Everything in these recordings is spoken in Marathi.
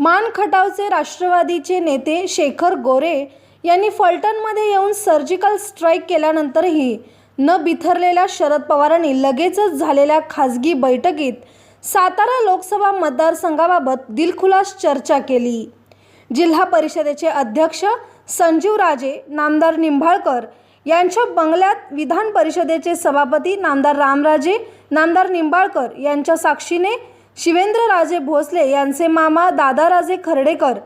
मान खटावचे राष्ट्रवादीचे नेते शेखर गोरे यांनी फलटणमध्ये येऊन सर्जिकल स्ट्राईक केल्यानंतरही न बिथरलेल्या शरद पवारांनी लगेचच झालेल्या खासगी बैठकीत सातारा लोकसभा मतदारसंघाबाबत दिलखुलास चर्चा केली. जिल्हा परिषदेचे अध्यक्ष संजीव राजे नामदार निंबाळकर यांच्या बंगल्यात विधान परिषदेचे सभापती नामदार रामराजे नामदार निंबाळकर यांच्या साक्षीने शिवेंद्रराजे भोसले यांचे मामा दादाराजे खर्डेकर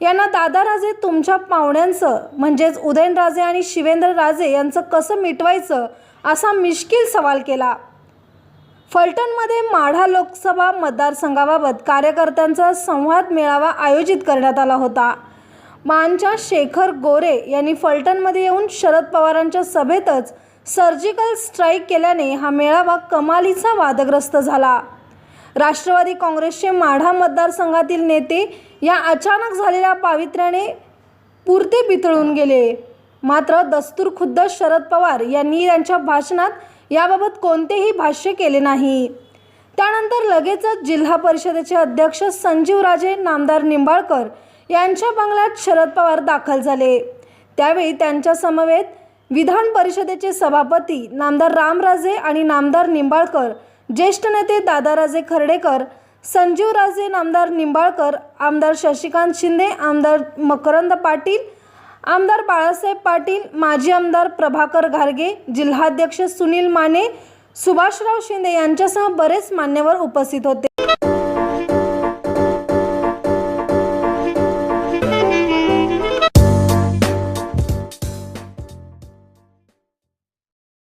यांना दादाराजे तुमच्या पाहुण्यांचं म्हणजेच उदयनराजे आणि शिवेंद्रराजे यांचं कसं मिटवायचं असा मिश्किल सवाल केला. फलटणमध्ये माढा लोकसभा मतदारसंघाबाबत कार्यकर्त्यांचा संवाद मेळावा आयोजित करण्यात आला होता. मानच्या शेखर गोरे यांनी फलटणमध्ये येऊन शरद पवारांच्या सभेतच सर्जिकल स्ट्राईक केल्याने हा मेळावा कमालीचा वादग्रस्त झाला. राष्ट्रवादी काँग्रेसचे माढा मतदारसंघातील नेते या अचानक झालेल्या पावित्र्याने पुरते बितळून गेले. मात्र दस्तूर खुद्द शरद पवार यांनी त्यांच्या भाषणात याबाबत कोणतेही भाष्य केले नाही. त्यानंतर लगेचच जिल्हा परिषदेचे अध्यक्ष संजीवराजे नामदार निंबाळकर यांच्या बंगल्यात शरद पवार दाखल झाले. त्यावेळी त्यांच्या समवेत विधान परिषदेचे सभापती नामदार रामराजे आणि नामदार निंबाळकर ज्येष्ठ नेते दादाराजे खर्डेकर संजीवराजे नामदार निंबाळकर आमदार शशिकांत शिंदे आमदार मकरंद पाटील आमदार बाळासाहेब पाटील माजी आमदार प्रभाकर घारगे जिल्हाध्यक्ष सुनील माने सुभाषराव शिंदे यांच्यासह बरेच मान्यवर उपस्थित होते.